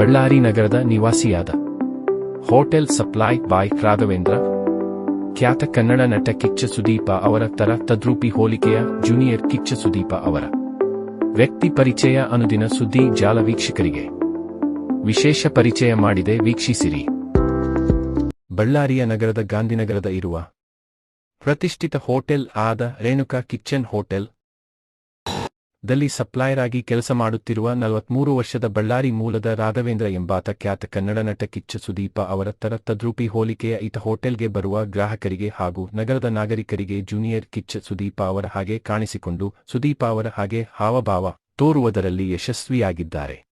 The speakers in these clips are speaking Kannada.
ಬಳ್ಳಾರಿ ನಗರದ ನಿವಾಸಿಯಾದ ಹೋಟೆಲ್ ಸಪ್ಲೈ ಬಾಯ್ ರಾಘವೇಂದ್ರ, ಖ್ಯಾತ ಕನ್ನಡ ನಟ ಕಿಚ್ಚ ಸುದೀಪ ಅವರ ತರ ತದ್ರೂಪಿ ಹೋಲಿಕೆಯ ಜೂನಿಯರ್ ಕಿಚ್ಚ ಸುದೀಪ ಅವರ ವ್ಯಕ್ತಿ ಪರಿಚಯ ಅನುದಿನ ಸುದ್ದಿ ಜಾಲ ವೀಕ್ಷಕರಿಗೆ. ವಿಶೇಷ ಪರಿಚಯ ಮಾಡಿದೆ ವೀಕ್ಷಿಸಿರಿ. ಬಳ್ಳಾರಿಯ ನಗರದ ಗಾಂಧಿನಗರದ ಇರುವ ಪ್ರತಿಷ್ಠಿತ ಹೋಟೆಲ್ ಆದ ರೇಣುಕಾ ಕಿಚ್ಚನ್ ಹೋಟೆಲ್ ದಲ್ಲಿ ಸಪ್ಲೈಯರ್ ಆಗಿ ಕೆಲಸ ಮಾಡುತ್ತಿರುವ ನಲವತ್ಮೂರು ವರ್ಷದ ಬಳ್ಳಾರಿ ಮೂಲದ ರಾಘವೇಂದ್ರ ಎಂಬಾತ ಖ್ಯಾತ ಕನ್ನಡ ನಟ ಕಿಚ್ಚ ಸುದೀಪ ಅವರ ತರ ತದ್ರೂಪಿ ಹೋಲಿಕೆಯ ಈತ ಹೋಟೆಲ್ಗೆ ಬರುವ ಗ್ರಾಹಕರಿಗೆ ಹಾಗೂ ನಗರದ ನಾಗರಿಕರಿಗೆ ಜೂನಿಯರ್ ಕಿಚ್ಚ ಸುದೀಪ ಅವರ ಹಾಗೆ ಕಾಣಿಸಿಕೊಂಡು ಸುದೀಪ ಅವರ ಹಾಗೆ ಹಾವಭಾವ ತೋರುವುದರಲ್ಲಿ ಯಶಸ್ವಿಯಾಗಿದ್ದಾರೆ.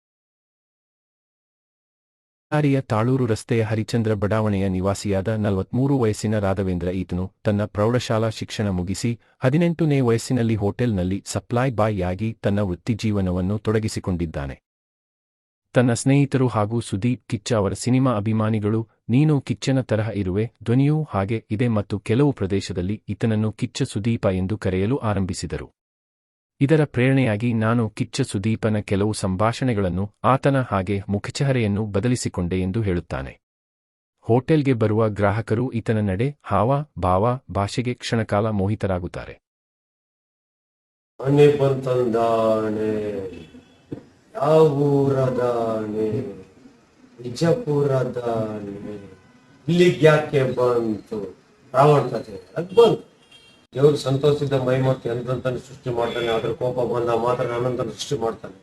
ಬಳ್ಳಾರಿಯ ತಾಳೂರು ರಸ್ತೆಯ ಹರಿಚಂದ್ರ ಬಡಾವಣೆಯ ನಿವಾಸಿಯಾದ ನಲವತ್ಮೂರು ವಯಸ್ಸಿನ ರಾಘವೇಂದ್ರ ಈತನು ತನ್ನ ಪ್ರೌಢಶಾಲಾ ಶಿಕ್ಷಣ ಮುಗಿಸಿ ಹದಿನೆಂಟನೇ ವಯಸ್ಸಿನಲ್ಲಿ ಹೋಟೆಲ್ನಲ್ಲಿ ಸಪ್ಲೈ ಬಾಯ್ ಆಗಿ ತನ್ನ ವೃತ್ತಿಜೀವನವನ್ನು ತೊಡಗಿಸಿಕೊಂಡಿದ್ದಾನೆ. ತನ್ನ ಸ್ನೇಹಿತರು ಹಾಗೂ ಸುದೀಪ್ ಕಿಚ್ಚ ಅವರ ಸಿನಿಮಾ ಅಭಿಮಾನಿಗಳು, ನೀನು ಕಿಚ್ಚನ ತರಹ ಇರುವೆ, ಧ್ವನಿಯೂ ಹಾಗೆ ಇದೆ ಮತ್ತು ಕೆಲವು ಪ್ರದೇಶದಲ್ಲಿ ಈತನನ್ನು ಕಿಚ್ಚ ಸುದೀಪ ಎಂದು ಕರೆಯಲು ಆರಂಭಿಸಿದರು. ಇದರ ಪ್ರೇರಣೆಯಾಗಿ ನಾನು ಕಿಚ್ಚ ಸುದೀಪನ ಕೆಲವು ಸಂಭಾಷಣೆಗಳನ್ನು ಆತನ ಹಾಗೆ ಮುಖಚಹರೆಯನ್ನು ಬದಲಿಸಿಕೊಂಡೆ ಎಂದು ಹೇಳುತ್ತಾನೆ. ಹೋಟೆಲ್ಗೆ ಬರುವ ಗ್ರಾಹಕರು ಈತನ ನಡೆ, ಹಾವ, ಭಾವ, ಭಾಷೆಗೆ ಕ್ಷಣಕಾಲ ಮೋಹಿತರಾಗುತ್ತಾರೆ. ಮನೆ ಬಂತು? ರಾವಣ ಕಥೆ, ಅದು ಬಂತು. ದೇವ್ರು ಸಂತೋಷದಿಂದ ಮೈ ಮತ್ತು ಎಂತಂತಾನೆ ಸೃಷ್ಟಿ ಮಾಡ್ತಾನೆ ಅದ್ರ ಕೋಪ ಬಂದ ಮಾತ್ರ ಅನಂತನ ಸೃಷ್ಟಿ ಮಾಡ್ತಾನೆ.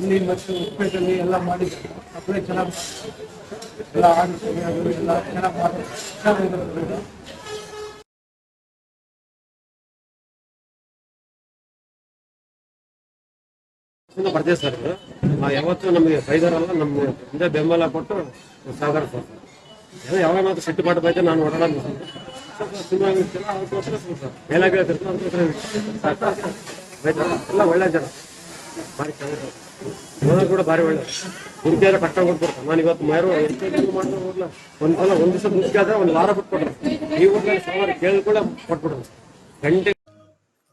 ಇಲ್ಲಿ ಮತ್ತು ಎಲ್ಲ ಮಾಡಿ ಅಪ್ಲೈ ಚೆನ್ನಾಗಿ ಎಲ್ಲ ಅದು ಎಲ್ಲ ಚೆನ್ನಾಗಿ ಮಾಡಿ ಚೆನ್ನಾಗಿದೆ ಇಂದ ಬರ್ತೀವಿ ಸರ್. ನಾವು ಯಾವತ್ತೂ ನಮಗೆ ಬೈದಾರಲ್ಲ ನಮ್ಮ ಹಿಂದೆ ಬೆಂಬಲ ಕೊಟ್ಟು ಸಾಗರ ಸರ್. ಏನೋ ಯಾವಾಗ ಮಾತ್ರ ಸಿಟ್ಟು ಮಾಡಿ ಬೈತೆ ನಾನು ಓಡಾಡಲ್ಲ ಸರ್. ಎಲ್ಲ ಒಳ್ಳೆ ಜನ. ಭಾರಿ ಕೂಡ ಭಾರಿ ಒಳ್ಳೆ. ದುರ್ಗಾರ ಕಷ್ಟ ಕೊಟ್ಬಿಡ್ತಾರೆ. ನಾನು ಇವತ್ತು ಹೋಗ್ಲ ಒಂದ್ಸಲ ಒಂದ್ ದಿವಸ ಒಂದು ವಾರ ಕೊಟ್ಬಿಟ್ರು ಈ ಊರಲ್ಲಿ ಸಾವಿರ ಕೇಳಿ ಕೂಡ ಕೊಟ್ಬಿಡ್ರು ಗಂಟೆ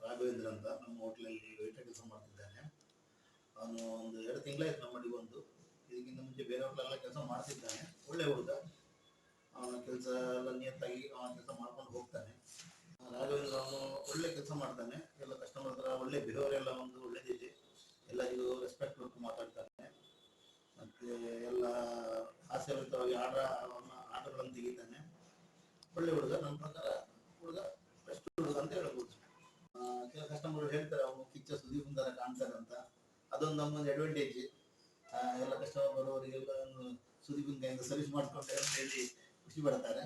ರಾಘವೇಂದ್ರ ಅಂತ ನಮ್ಮ ಹೋಟ್ಲಲ್ಲಿ ಕೆಲಸ ಅವನು ಒಂದು ಎರಡು ತಿಂಗಳಾಯ್ತು ನಮ್ಮಲ್ಲಿ ಬಂದು. ಇದಕ್ಕಿಂತ ಮುಂಚೆ ಬೇರೆ ಹೋಟ್ಲೆಲ್ಲ ಕೆಲಸ ಮಾಡ್ತಿದ್ದಾನೆ. ಒಳ್ಳೆ ಹುಡುಗ. ಅವನ ಕೆಲಸ ಎಲ್ಲ ನಿಯತ್ತಾಗಿ ಅವನ ಕೆಲಸ ಮಾಡ್ಕೊಂಡು ಹೋಗ್ತಾನೆ. ರಾಘವೇಂದ್ರ ಅವನು ಒಳ್ಳೆ ಕೆಲಸ ಮಾಡ್ತಾನೆ. ಎಲ್ಲ ಕಸ್ಟಮರ್ ಹತ್ರ ಒಳ್ಳೆ ಬಿಹೇವಿಯರ್ ಎಲ್ಲ ಒಂದು ಒಳ್ಳೇದಿದೆ. ಎಲ್ಲರಿಗೂ ರೆಸ್ಪೆಕ್ಟ್ ಕೊಟ್ಟು ಮಾತಾಡ್ತಾನೆ. ಮತ್ತೆ ಎಲ್ಲ ಹಾಸ್ಯವಿತವಾಗಿ ಆರ್ಡರ್, ಅವನ ಆಟಗಳನ್ನು ತೆಗಿತಾನೆ. ಒಳ್ಳೆ ಹುಡುಗ, ನನ್ನ ಪ್ರಕಾರ ಹುಡುಗ ಬೆಸ್ಟ್ ಹುಡುಗ ಅಂತ ಹೇಳ್ಬೋದು. ಕೆಲವು ಕೆಲ ಕಸ್ಟಮರ್ ಹೇಳ್ತಾರೆ, ಅವನು ಕಿಚ್ಚ ಸುದೀಪ್ ಅಂತ ಕಾಣ್ತಾರೆ ಅಂತ ಅದೊಂದು ನಮ್ಮೊಂದು ಅಡ್ವಾಂಟೇಜ್ ಎಲ್ಲ ಕಸ್ಟಮರ್ ಬರೋರಿಗೆಲ್ಲ ಸುದೀಪಿನ ಸರ್ವಿಸ್ ಮಾಡ್ಕೊಂಡೆ ಅಂತ ಹೇಳಿ ಖುಷಿ ಪಡ್ತಾರೆ.